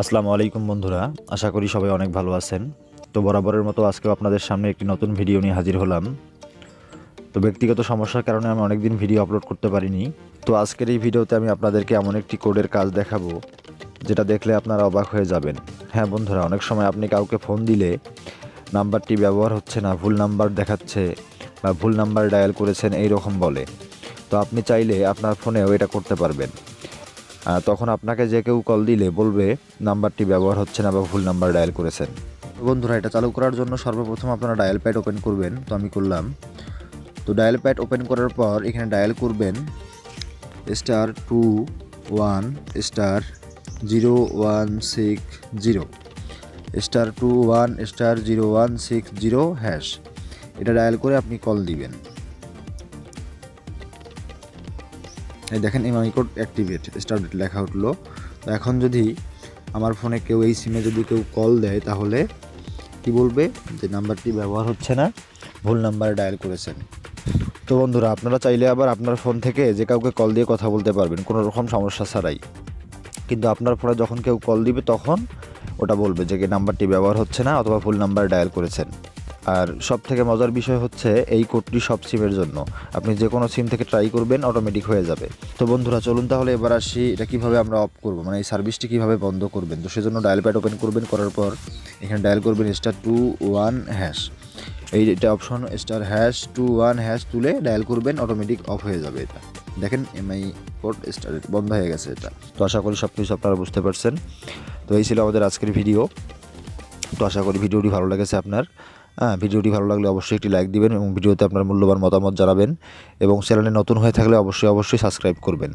আসসালামু আলাইকুম বন্ধুরা, আশা করি সবাই অনেক ভালো আছেন। তো বরাবরের মতো আজকেও আপনাদের সামনে একটি নতুন ভিডিও নিয়ে হাজির হলাম। তো ব্যক্তিগত সমস্যার কারণে আমি অনেকদিন ভিডিও আপলোড করতে পারিনি। তো আজকের এই ভিডিওতে আমি আপনাদেরকে এমন একটি কোডের কাজ দেখাবো, যেটা দেখলে আপনারা অবাক হয়ে যাবেন। হ্যাঁ বন্ধুরা, অনেক সময় আপনি কাউকে ফোন দিলে নাম্বারটি ব্যবহার হচ্ছে না, ভুল নাম্বার দেখাচ্ছে বা ভুল নাম্বার ডায়াল করেছেন এই রকম বলে। তো আপনি চাইলে আপনার ফোনেও এটা করতে পারবেন। তখন আপনাকে যে কেউ কল দিলে বলবে, নাম্বারটি ব্যবহার হচ্ছে না বা ভুল নাম্বার ডায়াল করেছেন। বন্ধুরা, এটা চালু করার জন্য সর্বপ্রথম আপনারা ডায়াল প্যাড ওপেন করবেন, তো আমি করলাম। তো ডায়াল প্যাড ওপেন করার পর এখানে ডায়াল করবেন star two one star zero one six zero star two one star zero one six zero hash এটা ডায়াল করে আপনি কল দিবেন। এই দেখেন এমআই কোড অ্যাক্টিভেট স্টার্ট লেখা উঠল। তো এখন যদি আমার ফোনে কেউ এই সিমে যদি কেউ কল দেয়, তাহলে কি বলবে? যে নাম্বারটি ব্যবহার হচ্ছে না, ভুল নাম্বারে ডায়াল করেছেন। তো বন্ধুরা, আপনারা চাইলে আবার আপনার ফোন থেকে যে কাউকে কল দিয়ে কথা বলতে পারবেন, কোনো রকম সমস্যা ছাড়াই। কিন্তু আপনার ফোনে যখন কেউ কল দিবে, তখন ওটা বলবে যে নাম্বারটি ব্যবহার হচ্ছে না, অথবা ভুল নাম্বার ডায়াল করেছেন। আর সব থেকে মজার বিষয় হচ্ছে এই কোডটি সব সিমের জন্য। আপনি যে কোনো সিম থেকে ট্রাই করবেন অটোমেটিক হয়ে যাবে। তো বন্ধুরা, চলুন তাহলে এবার আসি এটা কীভাবে আমরা অফ করব। মানে এই সার্ভিসটি কীভাবে বন্ধ করবেন। তো সেজন্য ডায়াল প্যাড ওপেন করবেন, করার পর এখানে ডায়াল করবেন স্টার টু ওয়ান হ্যাশ এই এটা option star hash two one hash তুলে ডায়াল করবেন অটোমেটিক অফ হয়ে যাবে এটা। দেখেন এমআই কোড স্টার বন্ধ হয়ে গেছে এটা। তো আশা করি সব কিছু আপনারা বুঝতে পারছেন। তো এই ছিল আমাদের আজকের ভিডিও তো আশা করি ভিডিওটি ভালো লেগেছে আপনার। হ্যাঁ ভিডিওটি ভালো লাগলে অবশ্যই একটি লাইক দিবেন এবং ভিডিওতে আপনার মূল্যবান মতামত জানাবেন এবং চ্যানেলে নতুন হয়ে থাকলে অবশ্যই অবশ্যই সাবস্ক্রাইব করবেন।